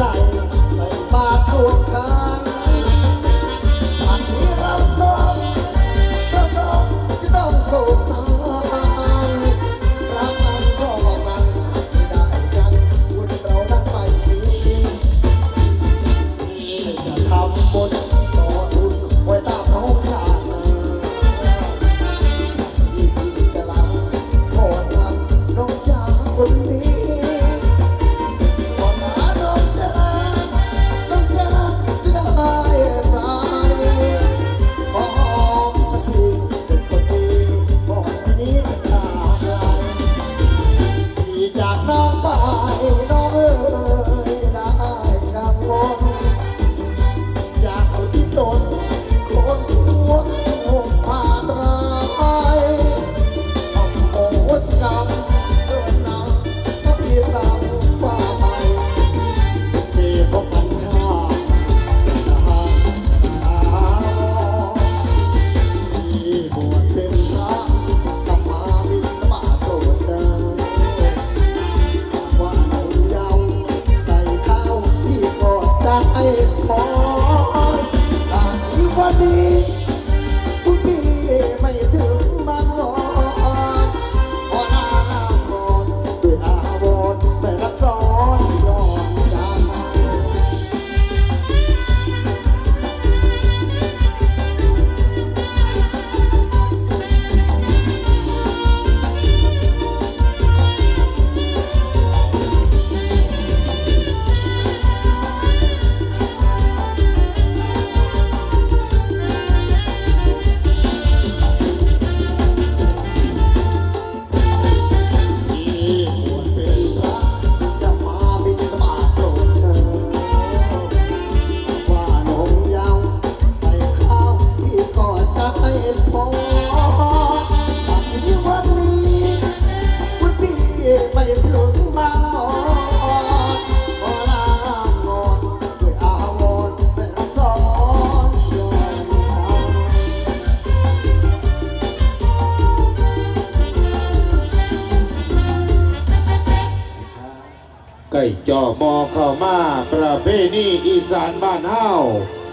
die. มองตางที่วันนี้คุณพี่ไม่ถึง ได้จอมอเข้ามาประเพณีอีสานบ้านเฮา